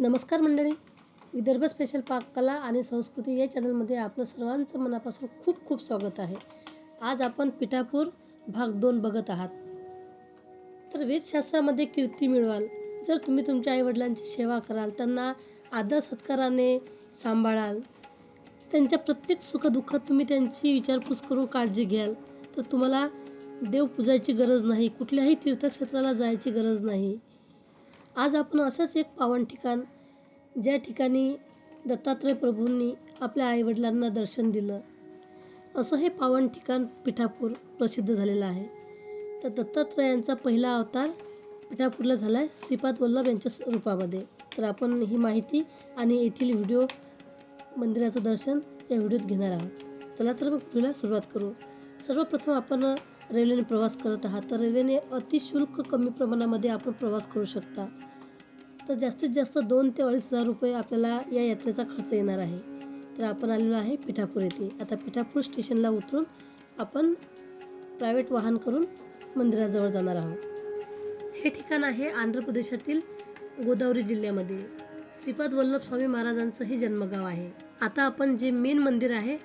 नमस्कार मंडळी. विदर्भ स्पेशल पाककला आणि संस्कृती या चॅनलमध्ये आपलं सर्वांचं मनापासून खूप खूप स्वागत आहे. आज आपण पिठापूर भाग दोन बघत आहात. तर वेदशास्त्रामध्ये कीर्ती मिळवाल जर तुम्ही तुमच्या आईवडिलांची सेवा कराल त्यांना आदर सत्काराने सांभाळाल त्यांच्या प्रत्येक सुखदुःखात तुम्ही त्यांची विचारपूस करून काळजी घ्याल तर तुम्हाला देव पूजायची गरज नाही कुठल्याही तीर्थक्षेत्राला जायची गरज नाही. आज आपण असंच एक पावन ठिकाण ज्या ठिकाणी दत्तात्रय प्रभूंनी आपल्या आईवडिलांना दर्शन दिलं. असं हे पावन ठिकाण पिठापूर प्रसिद्ध झालेलं आहे. तर दत्तात्रयांचा पहिला अवतार पिठापूरला झाला आहे श्रीपाद वल्लभ यांच्या रूपामध्ये. तर आपण ही माहिती आणि येथील व्हिडिओ मंदिराचं दर्शन या व्हिडिओत घेणार आहोत. चला तर मग व्हिडिओला सुरुवात करू. सर्वप्रथम आपण रेल्वेने प्रवास करत आहात तर रेल्वेने अतिशुल्क कमी प्रमाणामध्ये आपण प्रवास करू शकता. तर जास्तीत जास्त दोन ते अडीच हजार रुपये आपल्याला या यात्रेचा खर्च येणार आहे. तर आपण आलेलो आहे पिठापूर येथे. आता पिठापूर स्टेशनला उतरून आपण प्रायव्हेट वाहन करून मंदिराजवळ जाणार आहोत. हे ठिकाण आहे आंध्र प्रदेशातील गोदावरी जिल्ह्यामध्ये. श्रीपाद वल्लभ स्वामी महाराजांचं हे जन्मगाव आहे. आता आपण जे मेन मंदिर आहे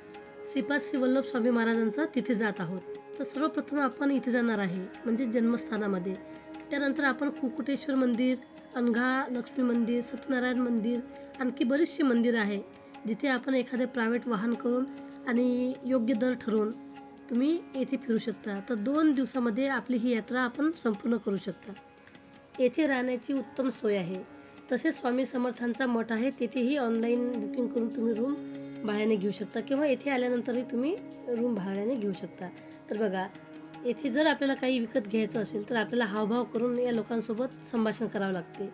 श्रीपाद श्री वल्लभ स्वामी महाराजांचं तिथे जात आहोत. तर सर्वप्रथम आपण इथे जाणार आहे म्हणजे जन्मस्थानामध्ये. त्यानंतर आपण कुकुटेश्वर मंदिर अनघा लक्ष्मी मंदिर सत्यनारायण मंदिर आणखी बरीचशी मंदिर आहे जिथे आपण एखादे प्रायव्हेट वाहन करून आणि योग्य दर ठरवून तुम्ही येथे फिरू शकता. तर दोन दिवसामध्ये आपली ही यात्रा आपण संपूर्ण करू शकता. येथे राहण्याची उत्तम सोय आहे. तसेच स्वामी समर्थांचा मठ आहे तेथेही ऑनलाईन बुकिंग करून तुम्ही रूम भाड्याने घेऊ शकता किंवा येथे आल्यानंतरही तुम्ही रूम भाड्याने घेऊ शकता. तर बघा येथे जर आपल्याला काही विकत घ्यायचं असेल तर आपल्याला हावभाव करून या लोकांसोबत संभाषण करावं लागते.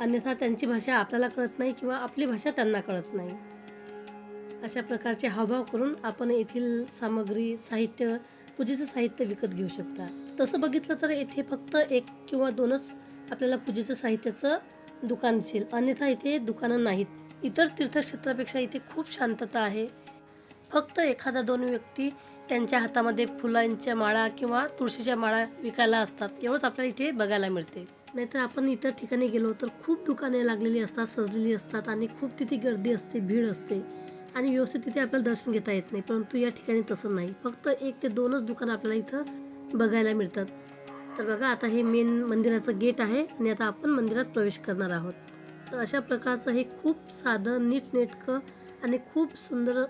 अन्यथा त्यांची भाषा आपल्याला कळत नाही किंवा आपली भाषा त्यांना कळत नाही. अशा प्रकारचे हावभाव करून आपण येथील सामग्री साहित्य पूजेचं साहित्य विकत घेऊ शकता. तसं बघितलं तर येथे फक्त एक किंवा दोनच आपल्याला पूजेचं साहित्याचं दुकान दिसेल. अन्यथा इथे दुकानं नाहीत. इतर तीर्थक्षेत्रापेक्षा इथे खूप शांतता आहे. फक्त एखादा दोन व्यक्ती त्यांच्या हातामध्ये फुलांच्या माळा किंवा तुळशीच्या माळा विकायला असतात. एवढंच आपल्याला इथे बघायला मिळते. नाहीतर आपण इतर ठिकाणी गेलो तर खूप दुकाने लागलेली असतात सजलेली असतात आणि खूप तिथे गर्दी असते भीड असते आणि व्यवस्थित तिथे आपल्याला दर्शन घेता येत नाही. परंतु या ठिकाणी तसं नाही. फक्त एक ते दोनच दुकानं आपल्याला इथं बघायला मिळतात. तर बघा आता हे मेन मंदिराचं गेट आहे आणि आता आपण मंदिरात प्रवेश करणार आहोत. तर अशा प्रकारचं हे खूप साधं नीटनेटकं आणि खूप सुंदर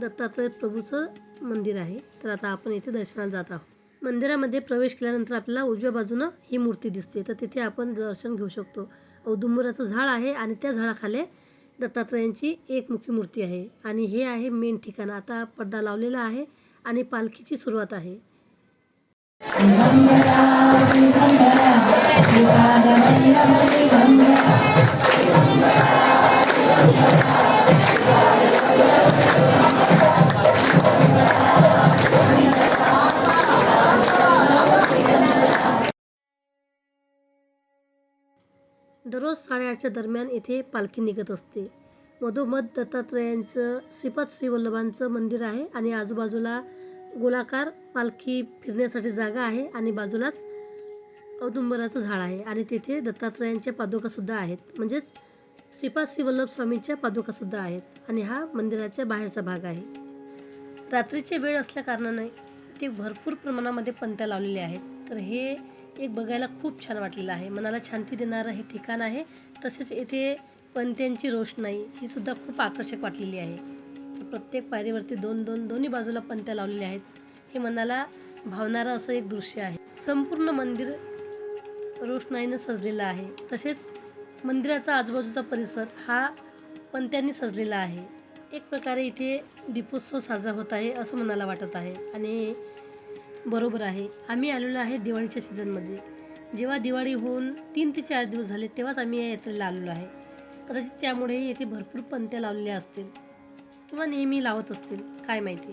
दत्तात्रय प्रभूचं मंदिर आहे. तर आता आपण इथे दर्शनाला जात आहोत. मंदिरामध्ये प्रवेश केल्यानंतर आपल्याला उजव्या बाजूनं ही मूर्ती दिसते. तर तिथे आपण दर्शन घेऊ शकतो. औदुंबराचं झाड आहे आणि त्या झाडाखाली दत्तात्रयांची एकमुखी मूर्ती आहे. आणि हे आहे मेन ठिकाण. आता पडदा लावलेला आहे आणि पालखीची सुरुवात आहे. दररोज दरम्यान येथे पालखी निघत असते. मधोमध दत्तात्रयांचं श्रीपाद श्रीवल्लभांचं मंदिर आहे आणि आजूबाजूला गोलाकार पालखी फिरण्यासाठी जागा आहे आणि बाजूलाच औदुंबराचं झाड आहे आणि तिथे दत्तात्रयांच्या पादुकासुद्धा आहेत. म्हणजेच श्रीपाद श्रीवल्लभ स्वामींच्या पादुकासुद्धा आहेत आणि हा मंदिराच्या बाहेरचा भाग आहे. रात्रीचे वेळ असल्याकारणाने ते भरपूर प्रमाणामध्ये पंत्या लावलेल्या आहेत. तर हे एक बघायला खूप छान वाटलेलं आहे. मनाला शांती देणारं हे ठिकाण आहे. तसेच येथे पंत्यांची रोषणाई ही सुद्धा खूप आकर्षक वाटलेली आहे. तर प्रत्येक पायरीवरती दोन दोन दोन्ही बाजूला पंत्या लावलेल्या आहेत. हे मनाला भावणारं असं एक दृश्य आहे. संपूर्ण मंदिर रोषणाईनं सजलेलं आहे. तसेच मंदिराचा आजूबाजूचा परिसर हा पंत्यांनी सजलेला आहे. एक प्रकारे इथे दीपोत्सव साजरा होत आहे असं मनाला वाटत आहे. आणि बरोबर आहे. आम्ही आलेलो आहे दिवाळीच्या सीझनमध्ये जेव्हा दिवाळी होऊन तीन ते चार दिवस झाले तेव्हाच आम्ही या यात्रेला आलेलो आहे. कदाचित त्यामुळे येथे भरपूर पंत्या लावलेल्या असतील किंवा नेहमी लावत असतील काय माहिती?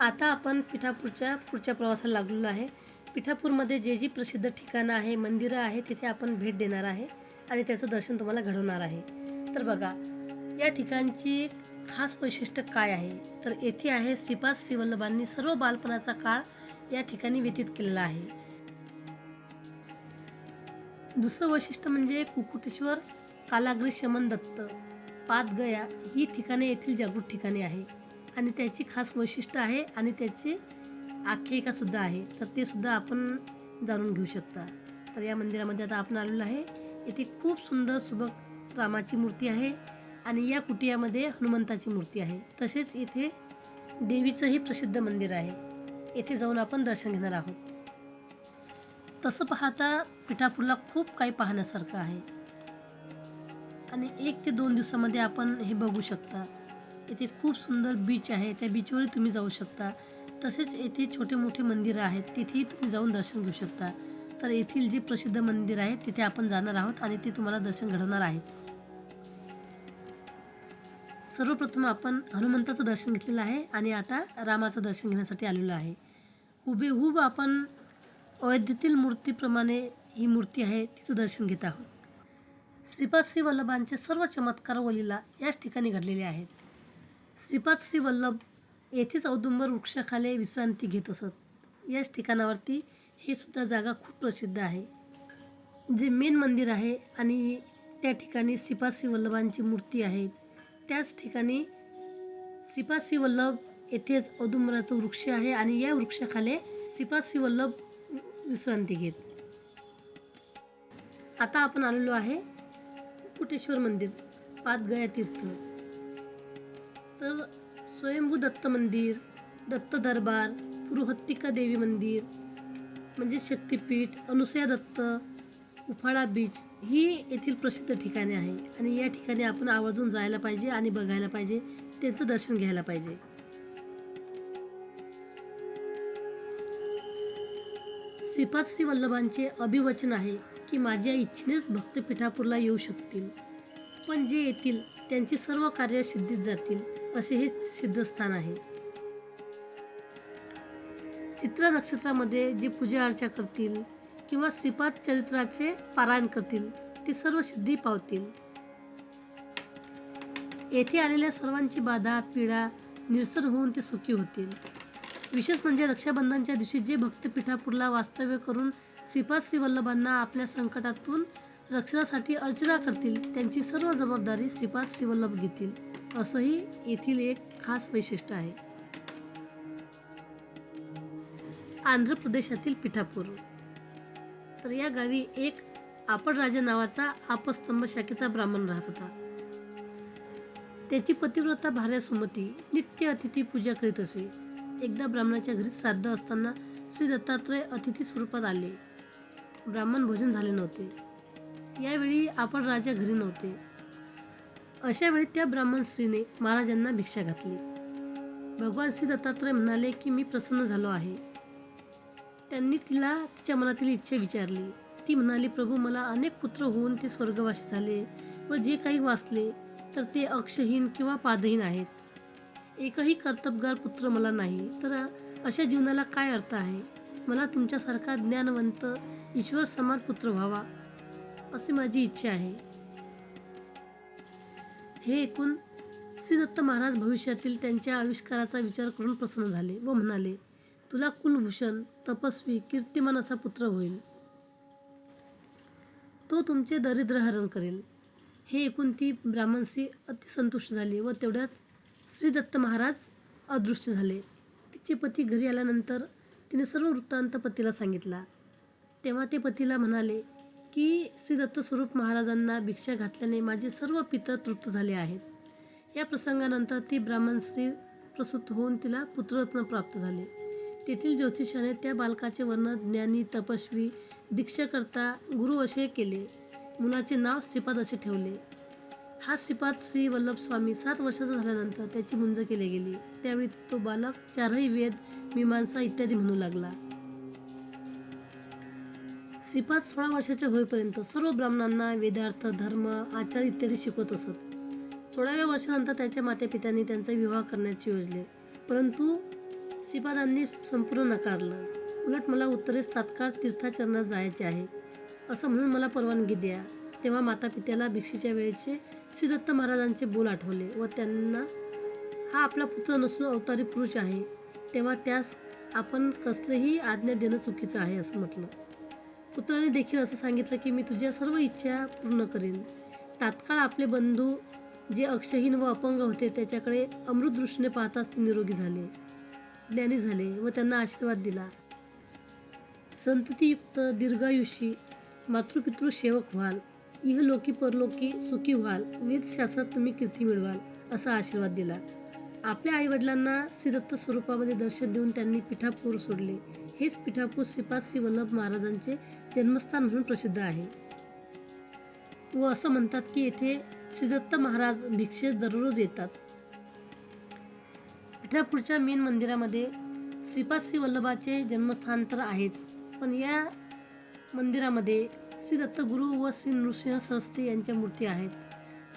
आता आपण पिठापूरच्या पुढच्या प्रवासाला लागलेलो आहे. पिठापूरमध्ये जे जी प्रसिद्ध ठिकाणं आहे मंदिरं आहे तिथे आपण भेट देणार आहे आणि त्याचं दर्शन तुम्हाला घडवणार आहे. तर बघा या ठिकाणची खास वैशिष्ट्य काय आहे? तर येथे आहे श्रीपाद श्रीवल्लभांनी सर्व बालपणाचा काळ या ठिकाणी व्यतीत केलेला आहे. दुसरं वैशिष्ट्य म्हणजे कुकुटेश्वर कालाग्री शमन दत्त पातगया ही ठिकाणे येथील जागृत ठिकाणे आहे. आणि त्याची खास वैशिष्ट्य आहे आणि त्याची आख्यायिकासुद्धा आहे. तर ते सुद्धा आपण जाणून घेऊ शकता. तर या मंदिरामध्ये आता आपण आलेलो आहे. येथे खूप सुंदर सुबक रामाची मूर्ती आहे. आणि या कुटियामध्ये हनुमंताची मूर्ती आहे. तसेच इथे देवीचंही प्रसिद्ध मंदिर आहे. येथे जाऊन आपण दर्शन घेणार आहोत. तसं पाहता पिठापूरला खूप काही पाहण्यासारखं आहे. आणि एक ते दोन दिवसामध्ये आपण हे बघू शकता. येथे खूप सुंदर बीच आहे. त्या बीचवरही तुम्ही जाऊ शकता. तसेच येथे छोटे मोठे मंदिरं आहेत. तिथेही तुम्ही जाऊन दर्शन घेऊ शकता. तर येथील जे प्रसिद्ध मंदिर आहे तिथे आपण जाणार आहोत आणि ते तुम्हाला दर्शन घडवणार आहेच. सर्वप्रथम आपण हनुमंताचं दर्शन घेतलेलं आहे आणि आता रामाचं दर्शन घेण्यासाठी आलेलो आहे. हुबेहूब आपण अयोध्येतील मूर्तीप्रमाणे ही मूर्ती आहे तिचं दर्शन घेत आहोत. श्रीपाद श्री वल्लभांचे सर्व चमत्कार व याच ठिकाणी घडलेले आहेत. श्रीपाद श्री वल्लभ येथेच औदुंबर वृक्षाखाली विश्रांती घेत असत. याच ठिकाणावरती हे सुद्धा जागा खूप प्रसिद्ध आहे. जे मेन मंदिर आहे आणि त्या ठिकाणी श्रीपाद श्री वल्लभांची मूर्ती आहे. त्याच ठिकाणी श्रीपाद वल्लभ येथेच औदुंबराचं वृक्ष आहे आणि या वृक्षाखाली श्रीपाद वल्लभ विश्रांती घेत. आता आपण आलेलो आहे कुटेश्वर मंदिर पाचगया तीर्थ. तर स्वयंभू दत्त मंदिर दत्त दरबार पुरुहत्तिका देवी मंदिर म्हणजे शक्तिपीठ अनुसया दत्त उफाळा बीच ही येथील प्रसिद्ध ठिकाणे आहे. आणि या ठिकाणी आपण आवर्जून जायला पाहिजे आणि बघायला पाहिजे त्यांचं दर्शन घ्यायला पाहिजे. श्रीपाद श्री वल्लभांचे अभिवचन आहे की माझ्या इच्छेनेच भक्तपीठापूरला येऊ शकतील. पण जे येतील त्यांची सर्व कार्य सिद्धीत जातील असे हे सिद्धस्थान आहे. चित्र नक्षत्रामध्ये जे पूजा अर्चा करतील किंवा श्रीपाद चरित्राचे पारायण करतील. ते सर्व सिद्धी पावतील. येथे आलेल्या सर्वांची बाधा पीडा निरसर होऊन ते सुखी होतील. विशेष म्हणजे रक्षाबंधनच्या दिवशी जे भक्त पिठापूरला वास्तव्य करून श्रीपाद श्रीवल्लभांना आपल्या संकटातून रक्षणासाठी अर्चना करतील त्यांची सर्व जबाबदारी श्रीपाद श्रीवल्लभ घेतील. असंही येथील एक खास वैशिष्ट्य आहे. आंध्र प्रदेशातील पिठापूर. तर या गावी एक आपण राजा नावाचा आपस्तंभ शाखेचा ब्राह्मण राहत होता. त्याची पतिव्रता भार्या सुमती नित्य अतिथी पूजा करीत असे. एकदा ब्राह्मणाच्या घरी श्राद्ध असताना श्री दत्तात्रय अतिथी स्वरूपात आले. ब्राह्मण भोजन झाले नव्हते. यावेळी आपण राजा घरी नव्हते. अशा वेळी त्या ब्राह्मण स्त्रीने महाराजांना भिक्षा घातली. भगवान श्री दत्तात्रय म्हणाले की मी प्रसन्न झालो आहे. त्यांनी तिला तिच्या मनातील इच्छा विचारली. ती म्हणाली प्रभू मला अनेक पुत्र होऊन ते स्वर्गवासी झाले व जे काही वाचले तर ते अक्षहीन किंवा पादहीन आहेत. एकही कर्तबगार पुत्र मला नाही. तर अशा जीवनाला काय अर्थ आहे? मला तुमच्यासारखा ज्ञानवंत ईश्वर समान पुत्र व्हावा अशी माझी इच्छा आहे. हे ऐकून श्री दत्त महाराज भविष्यातील त्यांच्या आविष्काराचा विचार करून प्रसन्न झाले व म्हणाले तुला कुलभूषण तपस्वी कीर्तिमान असा पुत्र होईल. तो तुमचे दरिद्र हरण करेल. हे ऐकून ती ब्राह्मणश्री अतिसंतुष्ट झाली व तेवढ्यात श्रीदत्त महाराज अदृश्य झाले. तिचे पती घरी आल्यानंतर तिने सर्व वृत्तांत पतीला सांगितला. तेव्हा ते पतीला म्हणाले की श्रीदत्त स्वरूप महाराजांना भिक्षा घातल्याने माझे सर्व पितर तृप्त झाले आहेत. या प्रसंगानंतर ती ब्राह्मण स्त्री प्रसूत होऊन तिला पुत्ररत्न प्राप्त झाले. तेथील ज्योतिषाने त्या बालकाचे वर्णन ज्ञानी तपस्वी दीक्षाकर्ता गुरु असे केले. मुलाचे नाव श्रीपाद असे ठेवले. हा श्रीपाद श्री वल्लभ स्वामी सात वर्षाचा झाल्यानंतर त्याची मुंज केली गेली. त्यावेळी तो बालक चारही वेद मीमांसा इत्यादी म्हणू लागला. श्रीपाद सोळा वर्षाच्या होईपर्यंत सर्व ब्राह्मणांना वेदार्थ धर्म आचार इत्यादी शिकवत असत. सोळाव्या वर्षानंतर त्याच्या मातेपित्यांनी त्यांचा विवाह करण्याचे योजले. परंतु श्रीपादांनी संपूर्ण नकारलं. उलट मला उत्तरेस तात्काळ तीर्थाचरणात जायचे आहे असं म्हणून मला परवानगी द्या. तेव्हा माता पित्याला भिक्षेच्या वेळेचे श्रीदत्त महाराजांचे बोल आठवले व त्यांना हा आपला पुत्र नसून अवतारी पुरुष आहे. तेव्हा त्यास आपण कसलेही आज्ञा देणं चुकीचं आहे असं म्हटलं. पुत्राने देखील असं सांगितलं की मी तुझ्या सर्व इच्छा पूर्ण करेन. तात्काळ आपले बंधू जे अक्षहीन व अपंग होते त्याच्याकडे अमृतदृष्टीने पाहताच ते निरोगी झाले. ज्ञानी झाले व त्यांना आशीर्वाद दिला. संततीयुक्त दीर्घायुषी मातृपितृ सेवक व्हाल. इहलोकी परलोकी सुखी व्हाल. वेदशास्त्रात तुम्ही कीर्ती मिळवाल असा आशीर्वाद दिला. आपल्या आईवडिलांना श्रीदत्त स्वरूपामध्ये दर्शन देऊन त्यांनी पिठापूर सोडले. हेच पिठापूर श्रीपाद श्री वल्लभ महाराजांचे जन्मस्थान म्हणून प्रसिद्ध आहे. व असं म्हणतात की येथे श्रीदत्त महाराज भिक्षेस दररोज येतात. पिठापूरच्या मेन मंदिरामध्ये श्रीपाद श्री वल्लभाचे जन्मस्थान तर आहेच. पण या मंदिरामध्ये श्री दत्तगुरू व श्री नृसिंह सरस्वती यांच्या मूर्ती आहेत.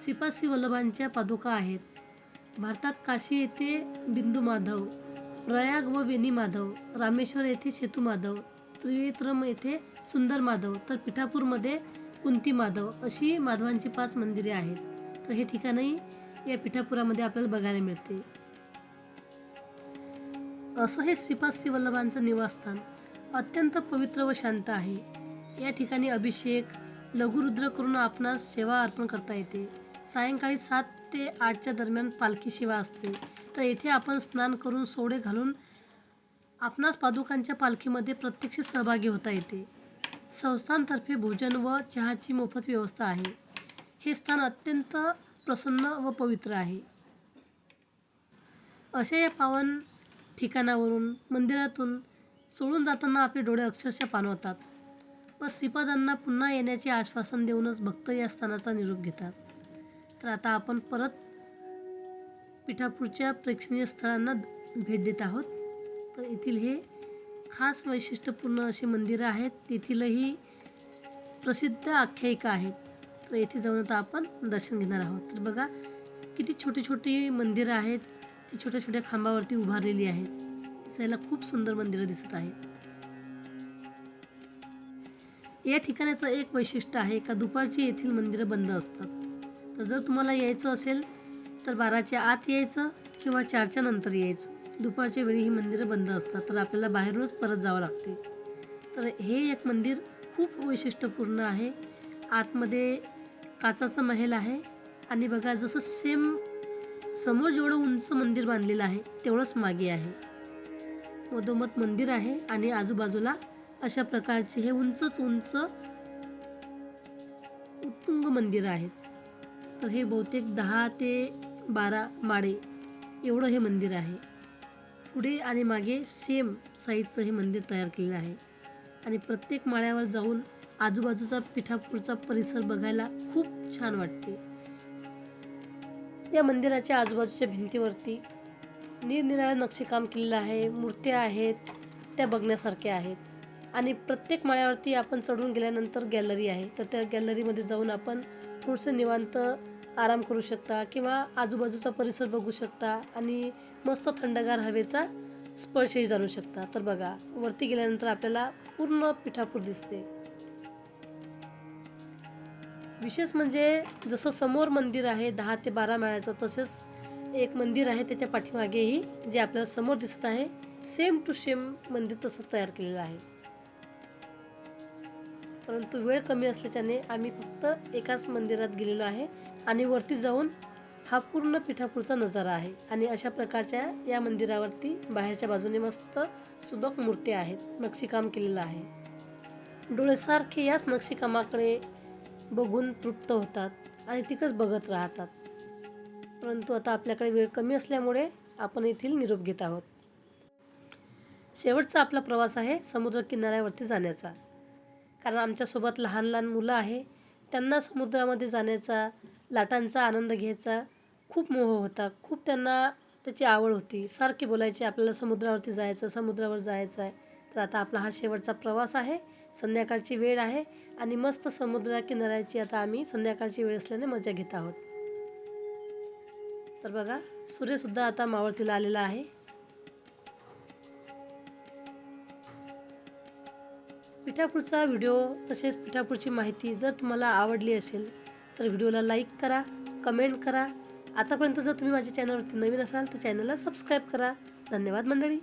श्रीपाद श्री वल्लभांच्या पादुका आहेत. भारतात काशी येथे बिंदू माधव प्रयाग व वेणी माधव रामेश्वर येथे सेतू माधव त्रिवेत्रम येथे सुंदर माधव तर पिठापूरमध्ये कुंती माधव अशी माधवांची पाच मंदिरे आहेत. तर हे ठिकाणही या पिठापुरामध्ये आपल्याला बघायला मिळते. असं हे श्रीपाद श्रीवल्लभांचं निवासस्थान अत्यंत पवित्र व शांत आहे. या ठिकाणी अभिषेक लघुरुद्र करून आपणास सेवा अर्पण करता येते. सायंकाळी सात ते आठच्या दरम्यान पालखी सेवा असते. तर येथे आपण स्नान करून सोडे घालून आपणास पादुकांच्या पालखीमध्ये प्रत्यक्ष सहभागी होता येते. संस्थानतर्फे भोजन व चहाची मोफत व्यवस्था आहे. हे स्थान अत्यंत प्रसन्न व पवित्र आहे. अशा या पावन ठिकाणावरून मंदिरातून सोडून जाताना आपले डोळे अक्षरशः पाणवतात व श्रीपादांना पुन्हा येण्याचे आश्वासन देऊनच भक्त या स्थानाचा निरोप घेतात. तर आता आपण परत पिठापूरच्या प्रेक्षणीय स्थळांना भेट देत आहोत. तर येथील हे खास वैशिष्ट्यपूर्ण असे मंदिरं आहेत. तेथीलही प्रसिद्ध आख्यायिका आहेत. तर येथे जाऊन आता आपण दर्शन घेणार आहोत. तर बघा किती छोटी छोटी मंदिरं आहेत. ती छोट्या छोट्या खांबावरती उभारलेली आहेत दिसायला खूप सुंदर मंदिरं दिसत आहेत. या ठिकाणाचं एक वैशिष्ट्य आहे का दुपारची येथील मंदिरं बंद असतात तर जर तुम्हाला यायचं असेल तर बाराच्या आत यायचं किंवा चारच्या नंतर यायचं. दुपारच्या वेळी ही मंदिरं बंद असतात तर आपल्याला बाहेरूनच परत जावं लागते. तर हे एक मंदिर खूप वैशिष्ट्यपूर्ण आहे. आतमध्ये काचाचं महल आहे. आणि बघा जसं सेम समोर जेवढं उंच मंदिर बांधलेलं आहे तेवढंच मागे आहे. मधोमध मंदिर आहे आणि आजूबाजूला अशा प्रकारचे हे उंचच उंच उत्तुंग मंदिर आहेत. तर हे बहुतेक दहा ते बारा माळे एवढं हे मंदिर आहे. पुढे आणि मागे सेम साईजचं हे मंदिर तयार केलेलं आहे. आणि प्रत्येक माळ्यावर जाऊन आजूबाजूचा पिठापूरचा परिसर बघायला खूप छान वाटते. या मंदिराच्या आजूबाजूच्या भिंतीवरती निरनिराळं नक्षीकाम केलेलं आहे मूर्त्या आहेत त्या बघण्यासारख्या आहेत. आणि प्रत्येक माळ्यावरती आपण चढून गेल्यानंतर गॅलरी आहे. तर त्या गॅलरीमध्ये जाऊन आपण थोडंसं निवांत आराम करू शकता किंवा आजूबाजूचा परिसर बघू शकता आणि मस्त थंडगार हवेचा स्पर्शही जाणू शकता. तर बघा वरती गेल्यानंतर आपल्याला पूर्ण पिठापूर दिसते. विशेष म्हणजे जसं समोर मंदिर आहे दहा ते बारा माळ्याचं तसेच एक मंदिर आहे त्याच्या पाठीमागेही जे आपल्याला समोर दिसत आहे सेम टू सेम मंदिर तसं तयार केलेलं आहे. परंतु वेळ कमी असल्याच्याने आम्ही फक्त एकाच मंदिरात गेलेलो आहे आणि वरती जाऊन हा पूर्ण पिठापूरचा नजारा आहे आणि अशा प्रकारच्या या मंदिरावरती बाहेरच्या बाजूने मस्त सुबक मूर्ती आहेत नक्षीकाम केलेलं आहे. डोळेसारखे याच नक्षीकामाकडे बघून तृप्त होतात आणि तिकच बघत राहतात. परंतु आता आपल्याकडे वेळ कमी असल्यामुळे आपण येथील निरोप घेत आहोत. शेवटचा आपला प्रवास आहे समुद्र किनाऱ्यावरती जाण्याचा. कारण आमच्यासोबत लहान लहान मुलं आहे त्यांना समुद्रामध्ये जाण्याचा लाटांचा आनंद घ्यायचा खूप मोह होता. खूप त्यांना त्याची आवड होती. सारखी बोलायची आपल्याला समुद्रावरती जायचं समुद्रावर जायचं आहे तर आता आपला हा शेवटचा प्रवास आहे. संध्याकाळची वेळ आहे आणि मस्त समुद्रा किनाऱ्याची आता आम्ही संध्याकाळची वेळ असल्याने मजा घेत आहोत. तर बघा सूर्यसुद्धा आता मावळतीला आलेला आहे. पिठापूरचा व्हिडिओ तसेच पिठापूरची माहिती जर तुम्हाला आवडली असेल तर व्हिडिओला लाईक करा कमेंट करा. आतापर्यंत जर तुम्ही माझ्या चॅनलवरती नवीन असाल तर चॅनलला सबस्क्राईब करा. धन्यवाद मंडळी.